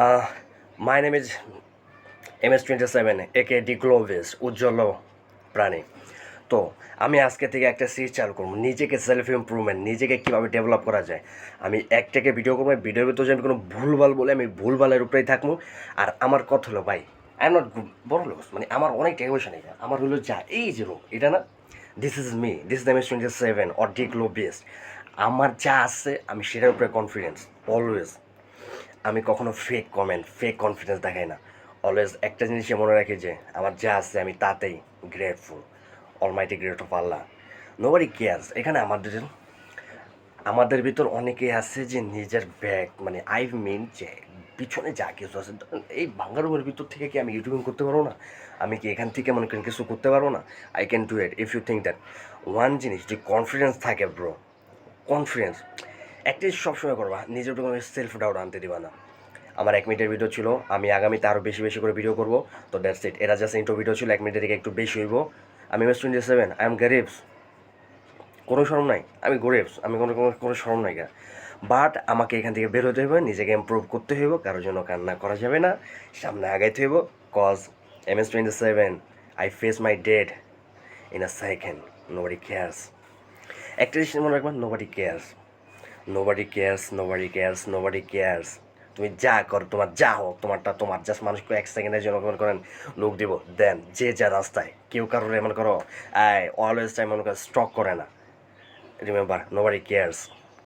Uh, my name is MS27 একে D গ্লোভিস উজ্জ্বল প্রাণী। তো আমি আজকে থেকে একটা সিরিজ চালু করব। নিজেকে সেলফ ইম্প্রুভমেন্ট নিজেকে কীভাবে ডেভেলপ করা যায়। আমি এক থেকে ভিডিও করব ভিডিওর ভিতরে যদি আমি কোনো ভুলভাল বলে আমি ভুলভালের উপরেই থাকব। আর আমার কথা হলো ভাই আই এম নট বড় লোক মানে আমার অনেক টাকা এটা। আমার হলো যা এই যে লোক এটা না? This is me this is M S twenty seven or D Glovis আমার যা আছে আমি সেটার উপরে কনফিডেন্স অলওয়েজ আমি কখনো ফেক কমেন্ট ফেক কনফিডেন্স দেখাই না। অলওয়েজ একটা জিনিসই মনে রাখি যে, আমার যা আছে আমি তাতেই গ্রেটফুল অলমাইটি গ্রেট অফ আল্লাহ নোবারি কেয়ার্স এখানে আমাদের আমাদের ভিতর অনেকেই আছে যে নিজের ব্যাগ মানে আই মিন যে পিছনে যা কিছু আছে এই বাংলা রুমের ভিতর থেকে কি আমি ইউটিউবিং করতে পারব না? আমি কি এখান থেকে মনে করেন কিছু করতে পারব না? I can do it if you think that one জিনিস, যে কনফিডেন্স থাকে ব্রো কনফিডেন্স জিনিস সবসময় করবা। নিজের উপরে কোনো সেলফ ডাউট আনতে দিবা না। আমার এক মিনিটের ভিডিও ছিল, আমি আগামীতে আরও বেশি বেশি করে ভিডিও করব। তো দ্যাটস ইট এরা জাস্ট ইন্টো ভিডিও ছিল, এক মিনিটের থেকে একটু বেশি হইব। আমি M S twenty seven I am গরিবস কোনো শরম নাই, আমি গরিবস আমি কোনো কোনো কোনো শরম নাই বাট আমাকে এখান থেকে বের হতে হবে নিজেকে ইমপ্রুভ করতে হইব, কারোর জন্য কান্না করা যাবে না। সামনে আগাইতে হইব cause M S twenty seven I face my dead in a second nobody cares একটা মনে রাখবেন nobody cares nobody cares nobody cares nobody cares তুমি যা করো, তোমার যা হোক, তোমারটা তোমার। জাস্ট মানুষকে এক সেকেন্ডের জন্য মনে করেন লোক দিব। দেন যে যা রাস্তায়, কেউ কারোর এমন করো আই অলওয়েজ টাইম মনে করো স্টক করে না। Remember nobody cares